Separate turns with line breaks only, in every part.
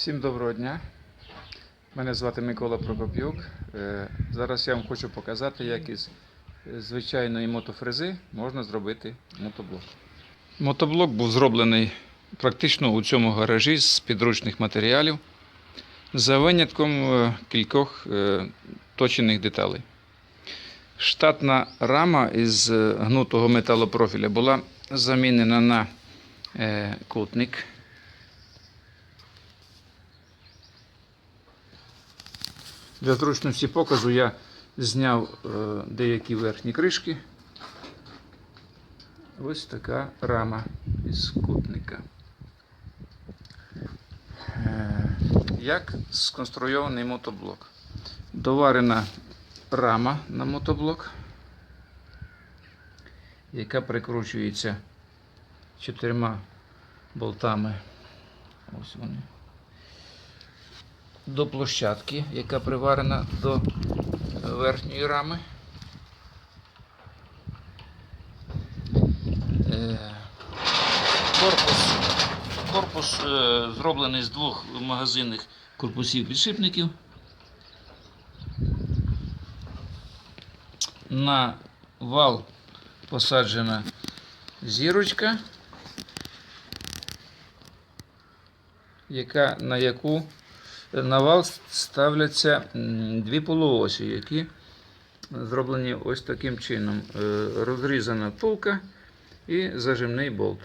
Всім доброго дня. Мене звати Микола Прокоп'юк. Е, Зараз я вам хочу показати, як із звичайної мотофрези можна зробити мотоблок. Мотоблок був зроблений практично у цьому гаражі з підручних матеріалів, за винятком е, кількох е, точених деталей. Штатна рама із е, гнутого металопрофіля була замінена на е, кутник. Для зручності показу я зняв е, деякі верхні кришки. Ось така рама із кутника. Е, Як сконструйований мотоблок? Доварена рама на мотоблок, яка прикручується чотирма болтами. Ось вони до площадки, яка приварена до верхньої рами. Е, Корпус, корпус е, зроблений з двох магазинних корпусів підшипників. На вал посаджена зірочка, яка, на яку на вал ставляться дві полуосі, які зроблені ось таким чином. Е, Розрізана втулка і зажимний болт.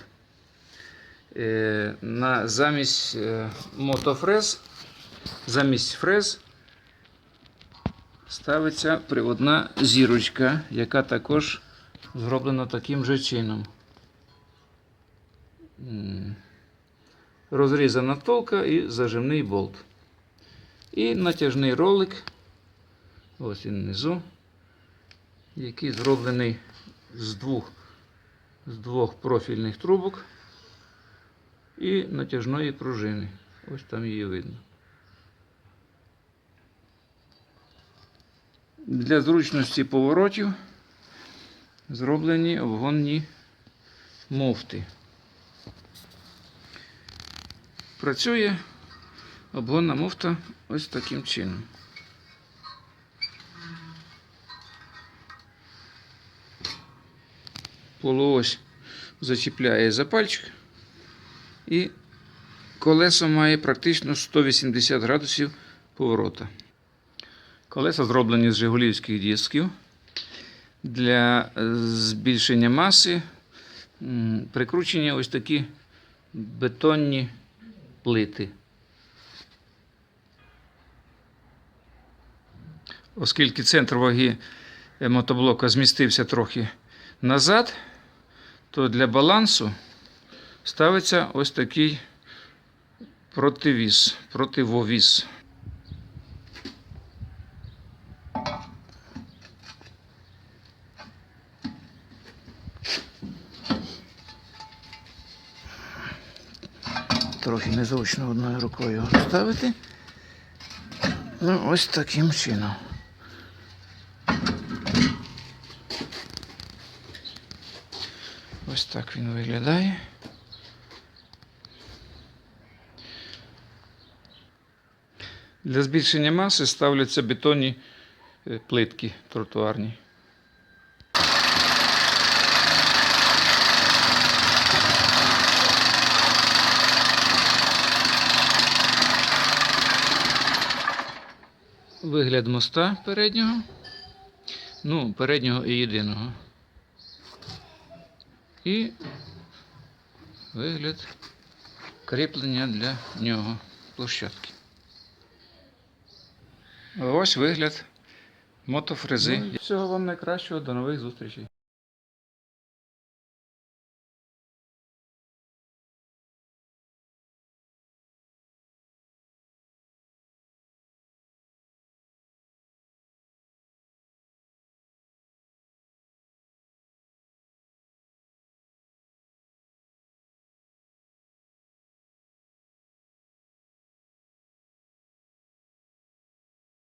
Е, На замість е, мотофрез, замість фрез ставиться приводна зірочка, яка також зроблена таким же чином. Розрізана втулка і зажимний болт. І натяжний ролик, ось він внизу, який зроблений з двох, з двох профільних трубок і натяжної пружини. Ось там її видно. Для зручності поворотів зроблені обгонні муфти. Працює обгонна муфта ось таким чином. Полуось зачіпляє за пальчик і колесо має практично 180 градусів поворота. Колеса зроблені з жигулівських дисків. Для е, збільшення маси прикручені ось такі бетонні плити. Оскільки центр ваги мотоблока змістився трохи назад, то для балансу ставиться ось такий противіз, противовіз. Трохи незручно одною рукою ставити. Ну, ось таким чином. Ось так він виглядає. Для збільшення маси ставляться бетонні е, плитки тротуарні. Вигляд моста переднього. Ну, переднього і єдиного. І вигляд кріплення для нього площадки. Ось вигляд мотофрези. Всього вам найкращого, до нових зустрічей.